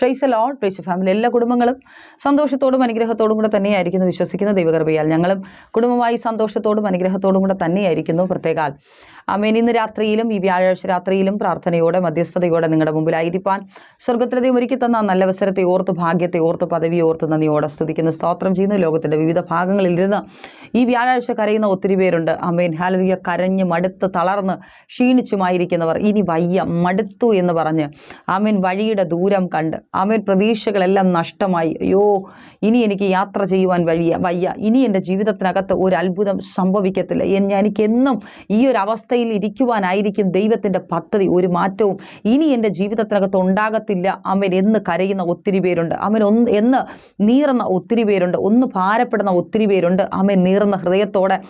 ഷെയ്സ് ലോൾ preach family എല്ലാ കുടുംബങ്ങളും സന്തോഷത്തോടും അനുഗ്രഹത്തോടും കൂടെ തന്നെയായിരിക്കുന്നു വിശ്വസിക്കുന്ന ദൈവകൃപയാൽ. ഞങ്ങളും കുടുംബമായി സന്തോഷത്തോടും അനുഗ്രഹത്തോടും കൂടെ തന്നെയായിരിക്കുന്നു പ്രത്യേകാൽ. അമേൻ ഇന്ന് രാത്രിയിലും ഈ വ്യാഴാഴ്ച രാത്രിയിലും പ്രാർത്ഥനയോടെ മധ്യസ്ഥതയോടെ നിങ്ങളുടെ മുമ്പിലായിരിക്കാൻ സ്വർഗത്തിലെ ഒരുക്കി തന്ന നല്ല അവസരത്തെ ഓർത്ത് ഭാഗ്യത്തെ ഓർത്ത് പദവി ഓർത്ത് നന്ദിയോടെ സ്തുതിക്കുന്നു സ്തോത്രം ചെയ്യുന്നു. ലോകത്തിന്റെ വിവിധ ഭാഗങ്ങളിൽ ഇരുന്ന് ഈ വ്യാഴാഴ്ച കരയുന്ന ഒത്തിരി പേരുണ്ട്. അമേൻ ഹാലതിയ കരഞ്ഞ് മടുത്ത് തളർന്ന് ക്ഷീണിച്ചുമായിരിക്കുന്നവർ ഇനി വയ്യ മടുത്തു എന്ന് പറഞ്ഞ് അമേൻ വഴിയുടെ ദൂരം കണ്ട് ആമേൻ പ്രതീക്ഷകളെല്ലാം നഷ്ടമായി. അയ്യോ ഇനി എനിക്ക് യാത്ര ചെയ്യുവാൻ വഴിയ വയ്യ. ഇനി എന്റെ ജീവിതത്തിനകത്ത് ഒരു അത്ഭുതം സംഭവിക്കത്തില്ല. എനിക്കെന്നും ഈ ഒരു അവസ്ഥയിൽ ഇരിക്കുവാനായിരിക്കും ദൈവത്തിന്റെ പദ്ധതി. ഒരു മാറ്റവും ഇനി എന്റെ ജീവിതത്തിനകത്ത് ഉണ്ടാകത്തില്ല. അവൻ എന്ന് കരയുന്ന ഒത്തിരി പേരുണ്ട്. അവൻ ഒന്ന് എന്ന് നീറുന്ന ഒത്തിരി പേരുണ്ട്. ഒന്ന് ഭാരപ്പെടുന്ന ഒത്തിരി പേരുണ്ട്. അവൻ നീറുന്ന ഹൃദയത്തോടെ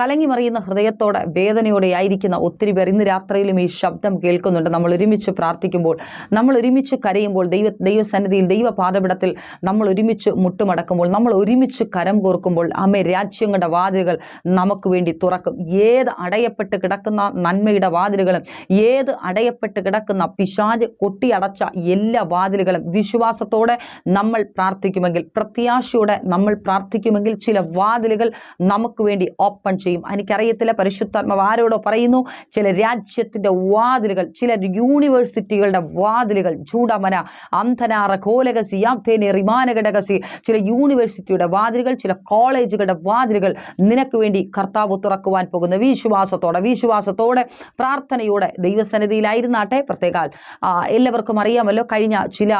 കലങ്ങി മറിയുന്ന ഹൃദയത്തോടെ വേദനയോടെ ആയിരിക്കുന്ന ഒത്തിരി പേർ ഇന്ന് രാത്രിയിലും ഈ ശബ്ദം കേൾക്കുന്നുണ്ട്. നമ്മൾ ഒരുമിച്ച് പ്രാർത്ഥിക്കുമ്പോൾ നമ്മൾ ഒരുമിച്ച് കരയുമ്പോൾ ദൈവ ദൈവസന്നിധിയിൽ ദൈവ പാതപിടത്തിൽ നമ്മൾ ഒരുമിച്ച് മുട്ടുമടക്കുമ്പോൾ നമ്മൾ ഒരുമിച്ച് കരം കോർക്കുമ്പോൾ അമ്മ രാജ്യങ്ങളുടെ വാതിലുകൾ നമുക്ക് വേണ്ടി തുറക്കും. ഏത് അടയപ്പെട്ട് കിടക്കുന്ന നന്മയുടെ വാതിലുകളും ഏത് അടയപ്പെട്ട് കിടക്കുന്ന പിശാജ് കൊട്ടിയടച്ച എല്ലാ വാതിലുകളും വിശ്വാസത്തോടെ നമ്മൾ പ്രാർത്ഥിക്കുമെങ്കിൽ പ്രത്യാശയോടെ നമ്മൾ പ്രാർത്ഥിക്കുമെങ്കിൽ ചില വാതിലുകൾ നമുക്ക് വേണ്ടി ഓപ്പൺ ചെയ്യും. എനിക്കറിയത്തില്ല പരിശുദ്ധാത്മാവ് ആരോടോ പറയുന്നു ചില രാജ്യത്തിന്റെ വാതിലുകൾ ചില യൂണിവേഴ്സിറ്റികളുടെ വാതിലുകൾ ചൂടമന അന്ധനാറ കോലകസി യാംതേനെ റിമാനഘടകസി ചില യൂണിവേഴ്സിറ്റിയുടെ വാതിലുകൾ ചില കോളേജുകളുടെ വാതിലുകൾ നിനക്ക് വേണ്ടി കർത്താവ് തുറക്കുവാൻ പോകുന്ന. വിശ്വാസത്തോടെ വിശ്വാസത്തോടെ പ്രാർത്ഥനയോടെ ദൈവസന്നിധിയിലായിരുന്നാട്ടെ. പ്രത്യേകാൽ എല്ലാവർക്കും അറിയാമല്ലോ കഴിഞ്ഞ ചില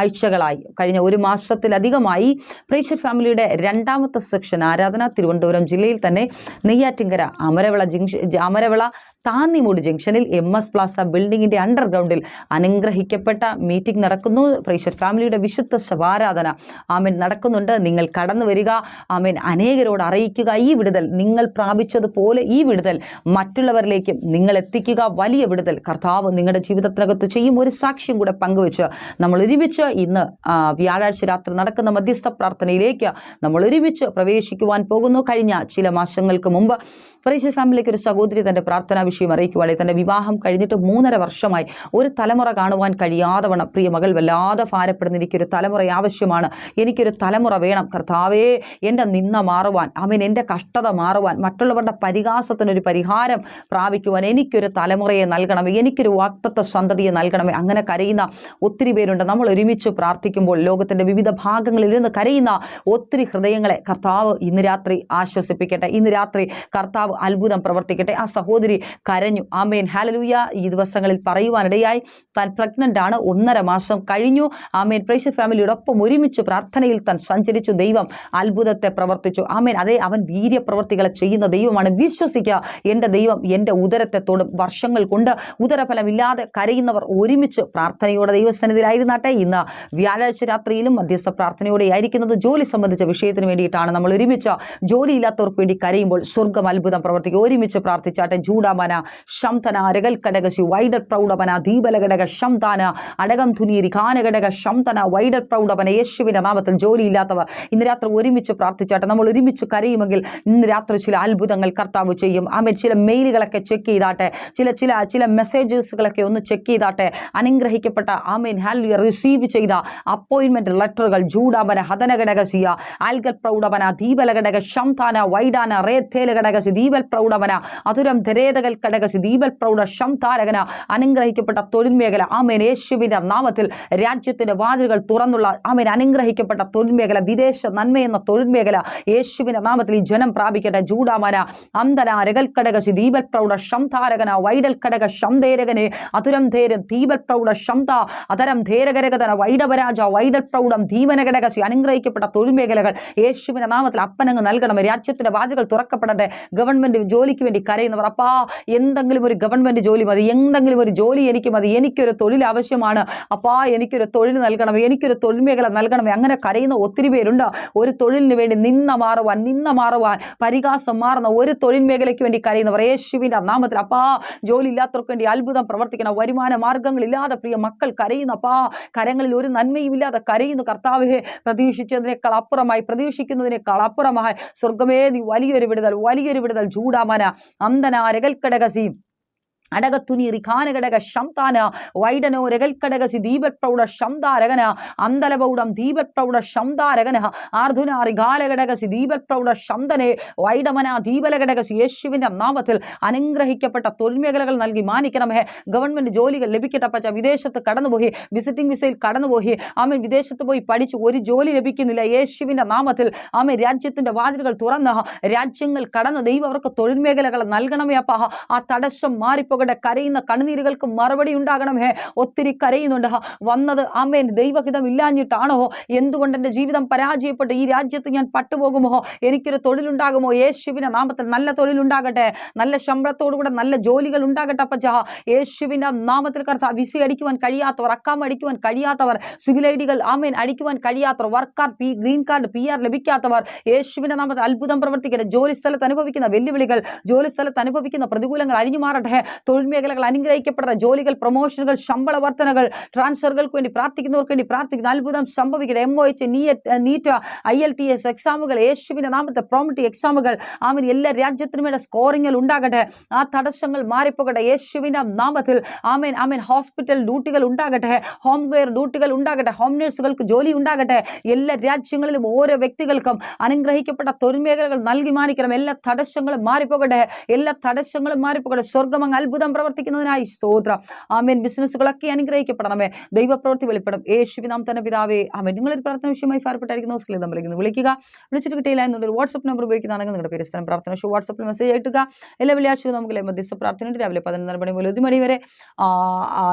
ആഴ്ചകളായി കഴിഞ്ഞ ഒരു മാസത്തിലധികമായി പ്രേക്ഷ ഫാമിലിയുടെ രണ്ടാമത്തെ സെക്ഷൻ ആരാധന തിരുവനന്തപുരം ജില്ലയിൽ തന്നെ നെയ്യാറ്റിങ്കര അമരവിള ജംഗ്ഷൻ അമരവിള താന്നിമൂട് ജംഗ്ഷനിൽ എം എസ് പ്ലാസ ബിൽഡിങ്ങിന്റെ അണ്ടർഗ്രൗണ്ടിൽ അനുഗ്രഹിക്കപ്പെട്ട മീറ്റിംഗ് നടക്കുന്നു. പ്രേഷർ ഫാമിലിയുടെ വിശുദ്ധ ശവാരാധന ആമേൻ നടക്കുന്നുണ്ട്. നിങ്ങൾ കടന്നു വരിക. ആമേൻ. അനേകരോട് അറിയിക്കുക. ഈ വിടുതൽ നിങ്ങൾ പ്രാപിച്ചതുപോലെ ഈ വിടുതൽ മറ്റുള്ളവരിലേക്കും നിങ്ങൾ എത്തിക്കുക. വലിയ വിടുതൽ കർത്താവ് നിങ്ങളുടെ ജീവിതത്തിനകത്ത് ചെയ്യും. ഒരു സാക്ഷ്യം കൂടെ പങ്കുവെച്ച് നമ്മൾ ഒരുമിച്ച് ഇന്ന് വ്യാഴാഴ്ച രാത്രി നടക്കുന്ന മധ്യസ്ഥ പ്രാർത്ഥനയിലേക്ക് നമ്മൾ ഒരുമിച്ച് പ്രവേശിക്കുവാൻ പോകുന്നു. കഴിഞ്ഞ ചില മാസങ്ങൾക്ക് മുമ്പ് പ്രേക്ഷ ഫാമിലിക്ക് ഒരു സഹോദരി തന്റെ പ്രാർത്ഥനാ വിഷയം അറിയിക്കുവാണെങ്കിൽ തന്റെ വിവാഹം കഴിഞ്ഞിട്ട് മൂന്നര വർഷമായി ഒരു തലമുറ കാണുവാൻ കഴിയാതെ വണ്ണം പ്രിയ മകൾ വല്ലാതെ ഭാരപ്പെടുന്ന എനിക്കൊരു തലമുറ ആവശ്യമാണ്. എനിക്കൊരു തലമുറ വേണം. കർത്താവേ എന്റെ നിന്ന മാറുവാൻ അവൻ എന്റെ കഷ്ടത മാറുവാൻ മറ്റുള്ളവരുടെ പരിഹാസത്തിനൊരു പരിഹാരം പ്രാപിക്കുവാൻ എനിക്കൊരു തലമുറയെ നൽകണമേ എനിക്കൊരു വാക്തത്വ സന്തതിയെ നൽകണമേ. അങ്ങനെ കരയുന്ന ഒത്തിരി പേരുണ്ട്. നമ്മൾ ഒരുമിച്ച് പ്രാർത്ഥിക്കുമ്പോൾ ലോകത്തിന്റെ വിവിധ ഭാഗങ്ങളിൽ നിന്ന് കരയുന്ന ഒത്തിരി ഹൃദയങ്ങളെ കർത്താവ് ഇന്ന് രാത്രി ആശ്വസിപ്പിക്കട്ടെ. ഇന്ന് രാത്രി കർത്താവ് അത്ഭുതം പ്രവർത്തിക്കട്ടെ. ആ സഹോദരി കരഞ്ഞു. ആമേൻ. ഹാലലൂയ ഈ ദിവസങ്ങളിൽ പറയുവാനിടയായി താൻ പ്രഗ്നന്റ് ആണ്. ഒന്നര മാസം കഴിഞ്ഞു. ആമേൻ. പ്രേക്ഷ ഫാമിലിയോടൊപ്പം ഒരുമിച്ച് പ്രാർത്ഥനയിൽ താൻ സഞ്ചരിച്ചു. ദൈവം അത്ഭുതത്തെ പ്രവർത്തിച്ചു. ആമേൻ. അതേ അവൻ വീര്യപ്രവർത്തികളെ ചെയ്യുന്ന ദൈവമാണ്. വിശ്വസിക്കുക. എന്റെ ദൈവം എന്റെ ഉദരത്തെ തൊടും. വർഷങ്ങൾ കൊണ്ട് ഉദരഫലമില്ലാതെ കരയുന്നവർ ഒരുമിച്ച് പ്രാർത്ഥനയോടെ ദൈവസന്നിധിയിലായിരുന്നാട്ടെ. ഇന്ന് വ്യാഴാഴ്ച രാത്രിയിലും മധ്യസ്ഥ പ്രാർത്ഥനയോടെ ആയിരിക്കുന്നത് ജോലി സംബന്ധിച്ച വിഷയത്തിന് വേണ്ടിയിട്ടാണ് നമ്മൾ ഒരുമിച്ച് ജോലിയില്ലാത്തവർക്ക് വേണ്ടി കരയുമ്പോൾ സ്വർഗം അത്ഭുതം പ്രവർത്തിക്കുക ഒരുമിച്ച് പ്രാർത്ഥിച്ചാട്ടെ. ജൂഡാമന ശംതന രകൽ കടകശി വൈഡർ പ്രൗഢപന ദീപലഘടക ശംതന അടകം തുനീരി കാനഘടക ശംതന വൈഡർ പ്രൗഢപന യേശുവിന്റെ നാമത്തിൽ ജോലിയില്ലാത്തവർ ഇന്ന് രാത്രി ഒരുമിച്ച് പ്രാർത്ഥിച്ചാട്ടെ. നമ്മൾ ഒരുമിച്ച് കരയുമെങ്കിൽ ഇന്ന് രാത്രി ചില അത്ഭുതങ്ങൾ കർത്താവ് ചെയ്യും. ആമേ ചില മെയിലുകളൊക്കെ ചെക്ക് ചെയ്താട്ടെ. ചില ചില ചില മെസ്സേജസുകളൊക്കെ ഒന്ന് ചെക്ക് ചെയ്താട്ടെ. അനുഗ്രഹിക്കപ്പെട്ട ആമേൻ ഹാലിയ റിസീവ് ചെയ്ത അപ്പോയിൻമെന്റ് ലെറ്ററുകൾ ജൂഡാമന ഹതനഘടകസിയ ആൽഗൽ പ്രൗഢപന ദീപലഘടക ശംതാന വൈഡാന റേത്തേലഘടകസി ദീപൽ പ്രൗഢപന അതുരം ധരേതകൽ കടകസി ദീപൽ പ്രൗഢ ശംതാരകന അനുഗ്രഹിക്കപ്പെട്ട തൊഴിൽ മേഖല ആമേൻ. യേശുവിന്റെ നാമത്തിൽ രാജ്യത്തിന്റെ വാതിലുകൾ തുറന്നുള്ള ആമേൻ അനുഗ്രഹിക്കപ്പെട്ട തൊഴിൽ മേഖല വിദേശ നന്മയെന്ന തൊഴിൽ മേഖല യേശുവിന്റെ നാമത്തിൽ ഈ ജനം പ്രാപിക്കട്ടെ. ജൂഡാമന അന്തന രകൽ കടകസി ദീപൽ പ്രൗഢ ശംതാരകന കടക ശംതേരകനെ അതുരം ധേരൻ ദീപൽ പ്രൗഢ ശംത അതരം ധേരകരകതന വൈഡവരാജ വൈഡൽ പ്രൗഢം ധീമനകടകസി അനുഗ്രഹിക്കപ്പെട്ട തൊഴിൽ മേഖലകൾ യേശുവിന്റെ നാമത്തിൽ അപ്പനങ്ങ് നൽകണം രാജ്യത്തിന്റെ വാതിലുകൾ തുറക്കപ്പെടട്ടെ. ഗവൺമെന്റ് ജോലിക്ക് വേണ്ടി കരയുന്നവർ അപ്പാ എന്തെങ്കിലും ഒരു ഗവൺമെന്റ് ജോലി മതി എന്തെങ്കിലും ഒരു ജോലി എനിക്ക് മതി എനിക്കൊരു തൊഴിൽ ആവശ്യമാണ്. അപ്പാ എനിക്കൊരു തൊഴിൽ നൽകണം എനിക്കൊരു തൊഴിൽ മേഖല നൽകണമേ. അങ്ങനെ കരയുന്ന ഒത്തിരി പേരുണ്ട്. ഒരു തൊഴിലിന് വേണ്ടി നിന്ന മാറുവാൻ നിന്ന മാറുവാൻ പരിഹാസം മാറുന്ന ഒരു തൊഴിൽ മേഖലയ്ക്ക് വേണ്ടി കരയുന്നവർ യേശുവിന്റെ നാമത്തിൽ അപ്പാ ജോലി ഇല്ലാത്തവർക്ക് വേണ്ടി അത്ഭുതം പ്രവർത്തിക്കണം. വരുമാന മാർഗങ്ങളില്ലാതെ പ്രിയ മക്കൾ കരയുന്ന അപ്പാ. കരങ്ങളിൽ ഒരു നന്മയും ഇല്ലാതെ കരയുന്നു കർത്താവെ. പ്രതീക്ഷിച്ചതിനേക്കാൾ അപ്പുറമായി പ്രതീക്ഷിക്കുന്നതിനേക്കാൾ അപ്പുറമായി സ്വർഗമേ നീ വലിയൊരു വിടുതൽ വലിയൊരു വിടുതൽ ചൂടാമന. അന്തന രകൽക്കടകസി അടകത്തുനി റിഖാനഘടക ശംതാന വൈഡനോ രകൽക്കടകസി ദീപപ്രൗഢ ശംതാരകന അന്തലപൗഢം ദീപപ്രൗഢ ശംതാരകന ആർധുന റിഖാലഘടകസി ദീപപ്രൗഢ ശംതനെ വൈഡമന ദീപലഘടകസി യേശുവിന്റെ നാമത്തിൽ അനുഗ്രഹിക്കപ്പെട്ട തൊഴിൽമേഖലകൾ നൽകി മാനിക്കണമേ. ഗവൺമെന്റ് ജോലികൾ ലഭിക്കട്ടെ പച്ച വിദേശത്ത് കടന്നുപോയി വിസിറ്റിംഗ് വിസയിൽ കടന്നുപോയി. ആമൻ വിദേശത്ത് പോയി പഠിച്ചു ഒരു ജോലി ലഭിക്കുന്നില്ല. യേശുവിന്റെ നാമത്തിൽ ആമൻ രാജ്യത്തിന്റെ വാതിലുകൾ തുറന്ന് രാജ്യങ്ങൾ കടന്ന് ദൈവം അവർക്ക് തൊഴിൽമേഖലകൾ നൽകണമേ അപ്പ. ആ തടസ്സം മാറിപ്പോകട്ടെ കരയുന്ന കണ്ണുനീരുകൾക്ക് മറുപടി ഉണ്ടാകണമേ ഒത്തിരി കരയുന്നുണ്ട്. വന്നത് ആമേൻ. ദൈവഹിതം ഇല്ലാഞ്ഞിട്ടാണോ എന്തുകൊണ്ട് എന്റെ ജീവിതം പരാജയപ്പെട്ട് ഈ രാജ്യത്ത് ഞാൻ പട്ടുപോകുമോ? എനിക്കൊരു തൊഴിലുണ്ടാകുമോ? യേശുവിന്റെ നാമത്തിൽ നല്ല തൊഴിലുണ്ടാകട്ടെ. നല്ല ശമ്പളത്തോടുകൂടെ നല്ല ജോലികൾ ഉണ്ടാകട്ടെ അപ്പച്ച. യേശുവിന്റെ നാമത്തിൽ കർത്ത വിസി അടിക്കുവാൻ കഴിയാത്തവർ അക്കാം അടിക്കുവാൻ കഴിയാത്തവർ സിവിൽ ഐ ഡികൾ ആമേൻ അടിക്കുവാൻ കഴിയാത്തവർ work P green card P R ലഭിക്കാത്തവർ യേശുവിന്റെ നാമത്തിൽ അത്ഭുതം പ്രവർത്തിക്കട്ടെ. ജോലി സ്ഥലത്ത് അനുഭവിക്കുന്ന വെല്ലുവിളികൾ ജോലി സ്ഥലത്ത് അനുഭവിക്കുന്ന പ്രതികൂലങ്ങൾ അഴിഞ്ഞു മാറട്ടെ തൊഴിൽ മേഖലകൾ അനുഗ്രഹിക്കപ്പെടട്ടെ ജോലികൾ പ്രൊമോഷനുകൾ ശമ്പള വർധനകൾ ട്രാൻസ്ഫറുകൾക്ക് വേണ്ടി പ്രാർത്ഥിക്കുന്നവർക്ക് വേണ്ടി പ്രാർത്ഥിക്കുന്നു അത്ഭുതം സംഭവിക്കട്ടെ. M O H NEET I L T S എക്സാമുകൾ യേശുവിന്റെ നാമത്തെ പ്രോമിറ്റി എക്സാമുകൾ ആമൻ. എല്ലാ രാജ്യത്തിനും വേണ്ട സ്കോറിങ്ങിൽ ഉണ്ടാകട്ടെ. ആ തടസ്സങ്ങൾ മാറിപ്പോകട്ടെ. യേശുവിന്റെ നാമത്തിൽ ആമേൻ ആമേൻ. ഹോസ്പിറ്റൽ ഡ്യൂട്ടികൾ ഉണ്ടാകട്ടെ. ഹോം കെയർ ഡ്യൂട്ടികൾ ഉണ്ടാകട്ടെ. ഹോം നഴ്സുകൾക്ക് ജോലി ഉണ്ടാകട്ടെ. എല്ലാ രാജ്യങ്ങളിലും ഓരോ വ്യക്തികൾക്കും അനുഗ്രഹിക്കപ്പെട്ട തൊഴിൽമേഖലകൾ നൽകി മാനിക്കണം. എല്ലാ തടസ്സങ്ങളും മാറിപ്പോകട്ടെ. എല്ലാ തടസ്സങ്ങളും മാറിപ്പോകട്ടെ. സ്വർഗം അങ്ങ് അത്ഭുതം പ്രവർത്തിക്കുന്നതിനായി സ്തോത്രം. ആമേൻ. ബിസിനസ്സുകളൊക്കെ അനുഗ്രഹിക്കപ്പെടണമേ. ദൈവപ്രവൃത്തി വെളിപ്പെടും. യേശുവിനാം തന്നെ പിതാവേ ആമേൻ. നിങ്ങളൊരു പ്രാർത്ഥന വിഷയമായി ഫാർപ്പെട്ടായിരിക്കുന്ന സ്കിൽ തമ്മിലേക്ക് വിളിക്കുക. വിളിച്ചിട്ട് കിട്ടിയില്ല എന്നുള്ളൊരു വാട്സ്ആപ്പ് നമ്പർ ഉപയോഗിക്കുന്നതാണെങ്കിൽ നിങ്ങളുടെ പേര് സ്ഥലം പ്രാർത്ഥന വിഷയം വാട്സപ്പിൽ മെസ്സേജ് ആയിട്ടുക എല്ലാ വെള്ളിയാഴ്ചയും നമുക്ക് മധ്യസ്ഥ പ്രാർത്ഥനയുണ്ട് രാവിലെ പതിനൊന്നര മണി മുതൽ ഒരു മണി വരെ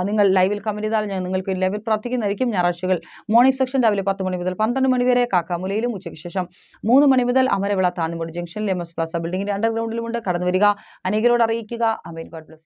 നിങ്ങൾ ലൈവിൽ കമന്റ് ചെയ്താൽ ഞാൻ നിങ്ങൾക്ക് ലൈവിൽ പ്രാർത്ഥിക്കുന്നതായിരിക്കും. ഞായറാഴ്ചകൾ മോർണിംഗ് സെക്ഷൻ രാവിലെ പത്ത് മണി മുതൽ പന്ത്രണ്ട് മണി വരെ കാക്കാമുലയിലും ഉച്ചയ്ക്ക് ശേഷം മൂന്ന് മണി മുതൽ അമരവിള താന്നിമൂട് ജംഗ്ഷനിൽ എം എസ് പ്ലാസ ബിൽഡിംഗിന്റെ അണ്ടർഗ്രൗണ്ടിലുമുണ്ട് കടന്നു വരിക. അനേകരോട് അറിയിക്കുക. അമേൻ God bless